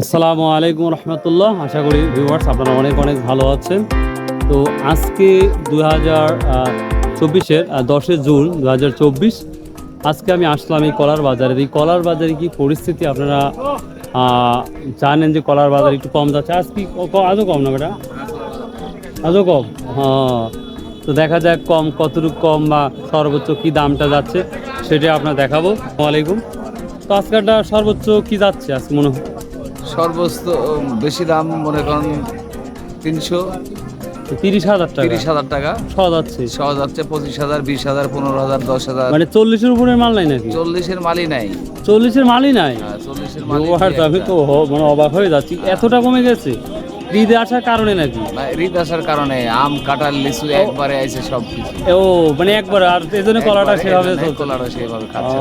আসসালামু আলাইকুম রহমতুল্লাহ। আশা করি ভিউয়ার্স আপনারা অনেক অনেক ভালো আছেন। তো আজকে দু হাজার চব্বিশের দশে জুন দু হাজার চব্বিশ, আজকে আমি আসলাম এই কলার বাজারে। এই কলার বাজারে কি পরিস্থিতি আপনারা জানেন যে কলার বাজার একটু কম যাচ্ছে? আজ কি আজও কম না বেটা? আজও কম? হ্যাঁ। তো দেখা যাক কম, কতটুকু কম বা সর্বোচ্চ কি দামটা যাচ্ছে, সেটা আপনার দেখাবো। ওয়ালাইকুম তো আজকালটা সর্বোচ্চ কি যাচ্ছে আজকে মনে হয়? সর্বোচ্চ বেশি দাম মনে করেন তিনশো। তিরিশ হাজার টাকা? তিরিশ হাজার টাকা। ছ যাচ্ছে ছ যাচ্ছে পঁচিশ হাজার বিশ হাজার পনেরো হাজার দশ হাজার। মানে চল্লিশের উপরে মাল নাই নাকি? চল্লিশের মালই নাই। চল্লিশের মালই নাই? হ্যাঁ, চল্লিশের মাল আমি তো মানে অবাক হয়ে যাচ্ছি। এতটা কমে গেছে? ঈদে আসার কারণে নাকি? হৃদ আসার কারণে আম কাঁঠাল লিচু একবারে আইছে সব কিছু। ও মানে একবার আর এই জন্য কলাটা সেভাবে কলাটা সেভাবে খাচ্ছে।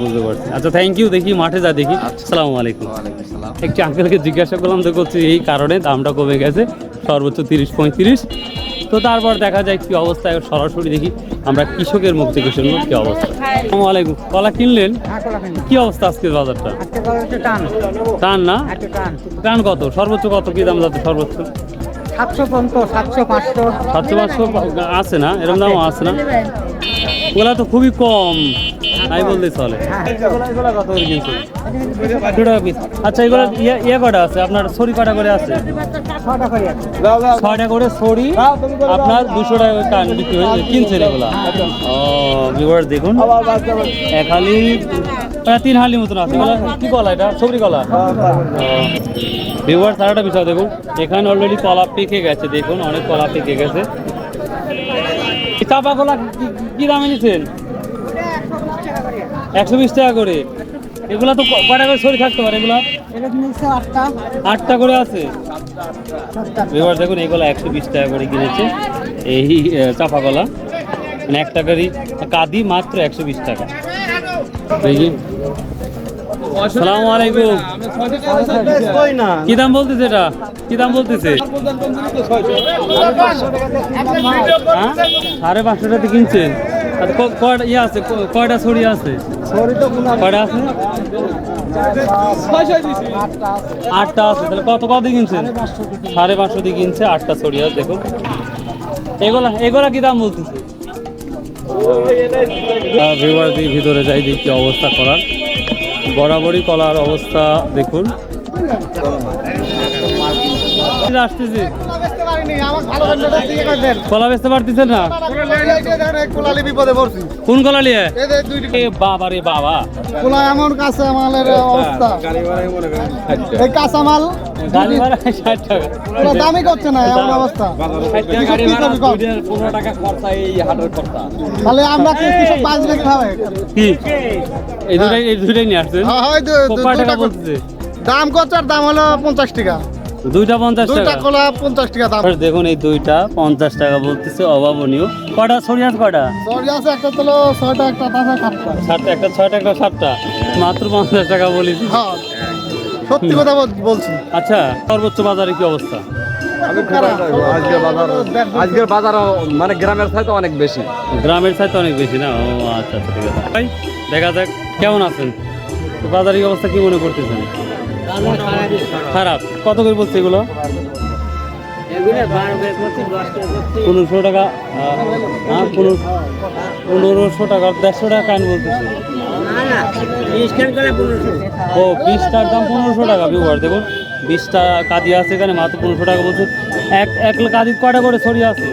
বুঝতে পারছি। আচ্ছা থ্যাংক ইউ দেখি মাঠে যা দেখি। আসসালামু আলাইকুম। ওয়ালাইকুম সালাম। একটি আঙ্কেলকে জিজ্ঞাসা করলাম তো করছি এই কারণে দামটা কমে গেছে সর্বোচ্চ তিরিশ পঁয়ত্রিশ। তো তারপর দেখা যায় কি অবস্থা সরাসরি দেখি আমরা কৃষকের মুখ থেকে শুনব কি অবস্থা। আসসালামু আলাইকুম। কলা কিনলেন? কি অবস্থা আজকের বাজারটা? টান। না? টান। কত? সর্বোচ্চ কত? কি দাম যাচ্ছে সর্বোচ্চ? সাতশো সাতশো পাঁচশো। আছে না? এরকম দাম আছে না? ওগুলা তো খুবই কম। তাই বলতে চলে। এগুলা এগুলা কত করে কিনছেন দু টাকা পিস আচ্ছা এগুলো ইয়ে ইয়ে কটা আছে? আপনার ছড়ি কটা করে আছে? ছটা করে আছে। ছয়টা করে ছড়ি আপনার দুশো টাকা করে টান বিক্রি হয়ে কিনছেন এগুলা? ও ভিউয়ার দেখুন। একখালি প্রায় তিন হালি মতন আছে। কি কলা এটা? সবরি কলা? ভিউয়ার সারাটা বিষয় দেখুন। এখানে অলরেডি কলা পেকে গেছে দেখুন। অনেক কলা পেকে গেছে। চাপা কলা কি- কি দামে নিচ্ছেন একশো বিশ টাকা করে। এগুলা তো ক- কয়টা করে সরি থাকতে পারে এগুলা? আটটা? করে আছে। এবার দেখুন এগুলা একশো বিশ টাকা করে কিনেছে। এই চাপা কলা। মানে এক টাকারই কাদি মাত্র একশো বিশ টাকা। সালাম আলাইকুম। কি দাম বলতেছে এটা? কি দাম বলতেছে? হ্যাঁ? সাড়ে পাঁচশো টাকা কিনছেন। ইয়ে আছে? কয়টা ছড়ি আছে? কয়টা আছে? আটটা আছে। তাহলে কত কত কিনছেন? সাড়ে পাঁচশো দিয়ে কিনছে, আটটা ছড়ি আছে, দেখুন। এগুলা এগুলা কি দাম বলতেছে? ভিউয়ার দিয়ে ভিতরে যাই দেখি কি অবস্থা করার। বরাবরই কলার অবস্থা দেখুন। আসতেছে। কলা বেচতে পারতেছেন না? কোন কলা নিয়ে? বাবা রে বাবা। এমন কাঁচা মালের অবস্থা। এই কাঁচা মাল গাড়ি ভাড়া ষাট টাকা। পুরো দামই করছে না এমন অবস্থা। কৃষক কি করবে কম? পনেরো টাকা খরচা এই হাটের খরচা। তাহলে আমরা কি কৃষক বাঁচবে কীভাবে কি? এই দুটাই এই দুটাই নিয়ে আসছেন? হ্যাঁ, হয় দাম কত? আর দাম হলো পঞ্চাশ টাকা। দুইটা পঞ্চাশ টাকা। কলা পঞ্চাশ টাকা দাম। দেখুন এই দুইটা পঞ্চাশ টাকা বলতেছে অভাবনীয়। কটা ছড়ি আছে কটা? একটা তোলো ছয়টা একটা সাতটা। সাতটা একটা ছয়টা একটা সাতটা। মাত্র পঞ্চাশ টাকা বলেছি। হ্যাঁ সত্যি কথা বলছি। আচ্ছা সর্বোচ্চ বাজারে কি অবস্থা? আজকের বাজার আজকের বাজার মানে গ্রামের চাইতে অনেক বেশি। গ্রামের চাইতে অনেক বেশি না? ও আচ্ছা আচ্ছা ঠিক আছে। ভাই দেখা যাক কেমন আছেন? তো বাজারের অবস্থা কি মনে করতেছেন? খারাপ। কত করে বলছে এগুলো? পনেরোশো টাকা? পনেরো পনেরোশো টাকা দেড়শো টাকা কাইন বলতেছে? ও বিশটার দাম পনেরোশো টাকা ব্যবহার দেখুন। বিশটা কাদি আছে এখানে মাত্র পনেরোশো টাকা বলছে। এক এক কাদি কয়টা করে? ছড়ি আছে।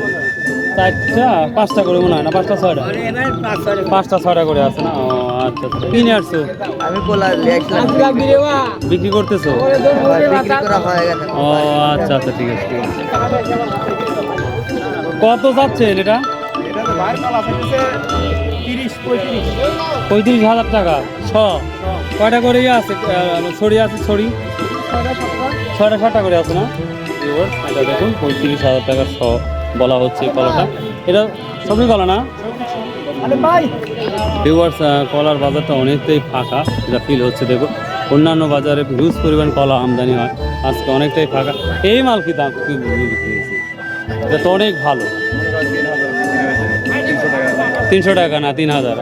চারটা? পাঁচটা করে মনে হয় না পাঁচটা ছয়টা? পাঁচটা ছয়টা করে আছে না? আচ্ছা আচ্ছা। কিনে আসছো? আমি কলা বিক্রি করতেছো? বিক্রি করা হয়ে গেছে ও আচ্ছা আচ্ছা ঠিক আছে কত যাচ্ছে এটা? পঁয়ত্রিশ। হাজার টাকা ছ কয়টা করে আছে ছড়ি আছে ছড়ি? ছয়টা সাতটা করে আছে না? এটা দেখুন পঁয়ত্রিশ হাজার টাকা ছ বলা হচ্ছে কলাটা। এটা সবই কলা না? ভিউয়ার্স কলার বাজারটা অনেকটাই ফাঁকা, যা ফিল হচ্ছে দেখো অন্যান্য বাজারে হিউজ পরিমাণ কলা আমদানি হয়, আজকে অনেকটাই ফাঁকা। এই মাল কি দাম? এটা তো অনেক ভালো। তিনশো টাকা না, তিন হাজার।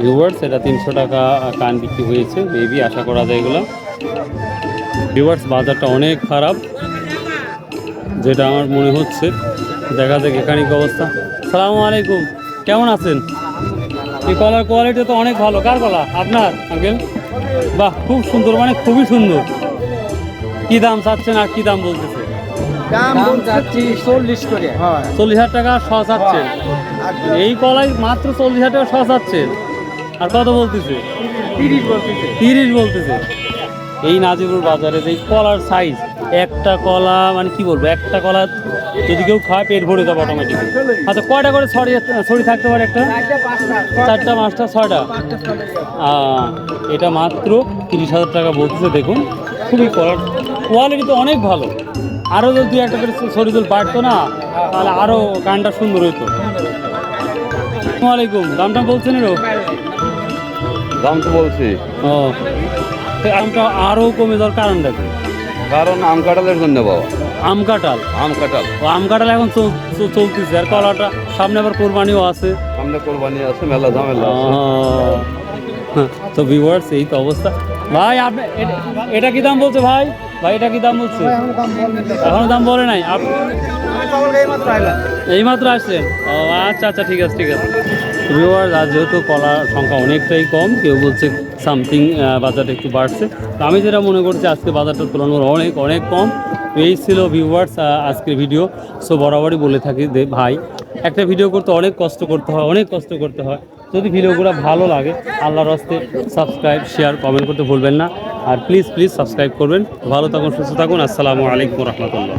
ভিউয়ার্স এটা তিনশো টাকা কান বিক্রি হয়েছে মেবি আশা করা যায় এগুলো। ভিউয়ার্স বাজারটা অনেক খারাপ, যেটা আমার মনে হচ্ছে। দেখা যাক এখানে কি অবস্থা। সালামু আলাইকুম। কেমন আছেন? এই কলার কোয়ালিটি তো অনেক ভালো। কার কলা? আপনার আঙ্কেল বাহ খুব সুন্দর মানে খুবই সুন্দর। কি দাম চাচ্ছেন আর কি দাম বলতেছে? চল্লিশ হাজার টাকা শ চাচ্ছেন এই কলাই মাত্র চল্লিশ হাজার টাকা শ চাচ্ছেন আর কত বলতেছে? তিরিশ বলতেছে। এই নাজিবুর বাজারে এই কলার সাইজ একটা কলা মানে কি বলব একটা কলা যদি কেউ খায় পেট ভরে যাবে অটোমেটিক আচ্ছা কয়টা করে ছড়ি ছড়ি থাকতে পারে একটা? চারটা পাঁচটা ছয়টা? এটা মাত্র তিরিশ হাজার টাকা বলতেছে দেখুন। খুবই কোয়ালিটি তো অনেক ভালো। আরও যদি দুই একটা করে ছড়ি জল বাড়তো না তাহলে আরও গানটা সুন্দর হইতো। আলাইকুম দামটা বলছেন এরও দাম তো বলছি। ও তো আমটা আরও কমে যাওয়ার কারণ দেখো কারণ আম কাঁঠালের জন্য বাবা। আম কাঁঠাল। আম কাঁঠাল। ও আম কাঁঠাল এখন চল- চল- চলতেছে। আর কলাটা সামনে আবার কোরবানিও আছে। সামনে কোরবানি আছে মেলা ঝামেলা আছে। ও, তো ভিউয়ার্স এই তো অবস্থা। ভাই আপনি এটা- কি দাম বলছে ভাই? ভাই এটা কি দাম বলছে? এখন দাম বলে নাই? এইমাত্র আসলেন ও আচ্ছা আচ্ছা ঠিক আছে ঠিক আছে। ভিউয়ার আর যেহেতু কলার সংখ্যা অনেকটাই কম কেউ বলছে সামথিং বাজারটা একটু বাড়ছে। তো আমি যেটা মনে করছি আজকে বাজারটা তুলনামূলক অনেক অনেক কম। এই ছিল ভিউয়ার্স আজকের ভিডিও সো বরাবরই বলে থাকি যে ভাই একটা ভিডিও করতে অনেক কষ্ট করতে হয় অনেক কষ্ট করতে হয়। যদি ভিডিওগুলো ভালো লাগে, আল্লাহর হস্তে সাবস্ক্রাইব শেয়ার কমেন্ট করতে ভুলবেন না। আর প্লিজ প্লিজ সাবস্ক্রাইব করবেন। ভালো থাকুন, সুস্থ থাকুন। আসসালামু আলাইকুম রহমতুল্লাহ।